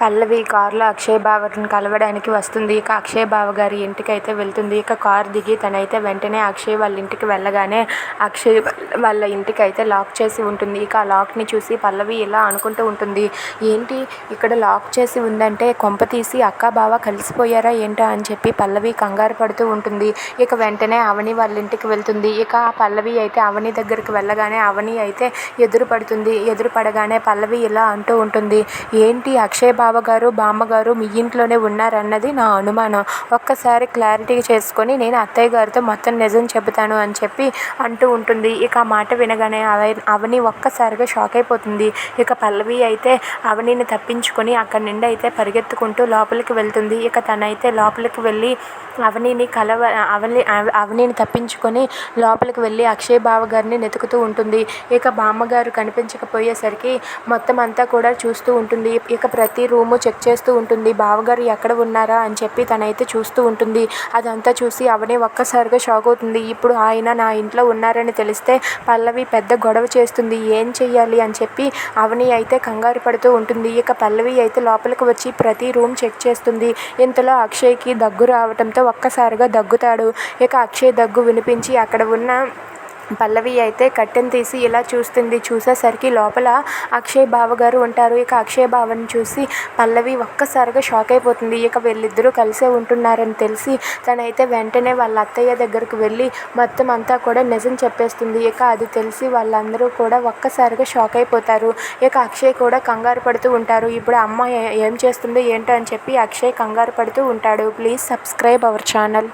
పల్లవి కారులో అక్షయ్ బావని కలవడానికి వస్తుంది. ఇక అక్షయ్ బావ గారి ఇంటికి అయితే వెళ్తుంది. ఇక కారు దిగి తనైతే వెంటనే అక్షయ్ వాళ్ళ ఇంటికి వెళ్ళగానే అక్షయ్ వాళ్ళ ఇంటికి అయితే లాక్ చేసి ఉంటుంది. ఇక ఆ లాక్ని చూసి పల్లవి ఇలా అనుకుంటూ ఉంటుంది. ఏంటి? ఇక్కడ లాక్ చేసి ఉందంటే కొంప తీసి అక్క బావ కలిసిపోయారా ఏంటో? అని చెప్పి పల్లవి కంగారు పడుతూ ఉంటుంది. ఇక వెంటనే అవని వాళ్ళ ఇంటికి వెళ్తుంది. ఇక ఆ పల్లవి అయితే అవని దగ్గరికి వెళ్ళగానే అవని అయితే ఎదురు పడుతుంది ఎదురు పడగానే పల్లవి ఇలా అంటూ ఉంటుంది. ఏంటి? అక్షయ్ బావ బావగారు బామ్మగారు మీ ఇంట్లోనే ఉన్నారన్నది నా అనుమానం. ఒక్కసారి క్లారిటీ చేసుకొని నేను అత్తయ్య గారితో మొత్తం నిజం చెబుతాను అని చెప్పి అంటూ ఉంటుంది. ఇక ఆ మాట వినగానే అవై అవని ఒక్కసారిగా షాక్ అయిపోతుంది. ఇక పల్లవి అయితే అవనిని తప్పించుకొని అక్కడి నుండి అయితే పరిగెత్తుకుంటూ లోపలికి వెళ్తుంది. ఇక తనైతే లోపలికి వెళ్ళి అవనిని కలవ అవని అవనిని తప్పించుకొని లోపలికి వెళ్ళి అక్షయ్ బావ గారిని వెతుకుతూ ఉంటుంది. ఇక బామ్మగారు కనిపించకపోయేసరికి మొత్తం అంతా కూడా చూస్తూ ఉంటుంది. ఇక ప్రతి రూము చెక్ చేస్తూ ఉంటుంది. బావగారు ఎక్కడ ఉన్నారా? అని చెప్పి తనైతే చూస్తూ ఉంటుంది. అదంతా చూసి అవని ఒక్కసారిగా షాక్ అవుతుంది. ఇప్పుడు ఆయన నా ఇంట్లో ఉన్నారని తెలిస్తే పల్లవి పెద్ద గొడవ చేస్తుంది. ఏం చెయ్యాలి? అని చెప్పి అవని అయితే కంగారు పడుతూ ఉంటుంది. ఇక పల్లవి అయితే లోపలికి వచ్చి ప్రతి రూమ్ చెక్ చేస్తుంది. ఇంతలో అక్షయ్కి దగ్గు రావడంతో ఒక్కసారిగా దగ్గుతాడు. ఇక అక్షయ్ దగ్గు వినిపించి అక్కడ ఉన్న పల్లవి అయితే కట్టెను తీసి ఇలా చూస్తుంది. చూసేసరికి లోపల అక్షయ్ బావ గారు ఉంటారు. ఇక అక్షయ్ బావని చూసి పల్లవి ఒక్కసారిగా షాక్ అయిపోతుంది. ఇక వీళ్ళిద్దరూ కలిసే ఉంటున్నారని తెలిసి తనైతే వెంటనే వాళ్ళ అత్తయ్య దగ్గరికి వెళ్ళి మొత్తం అంతా కూడా నిజం చెప్పేస్తుంది. ఇక అది తెలిసి వాళ్ళందరూ కూడా ఒక్కసారిగా షాక్ అయిపోతారు. ఇక అక్షయ్ కూడా కంగారు పడుతూ ఉంటారు. ఇప్పుడు అమ్మ ఏం చేస్తుందో ఏంటో అని చెప్పి అక్షయ్ కంగారు పడుతూ ఉంటాడు. Please subscribe our channel.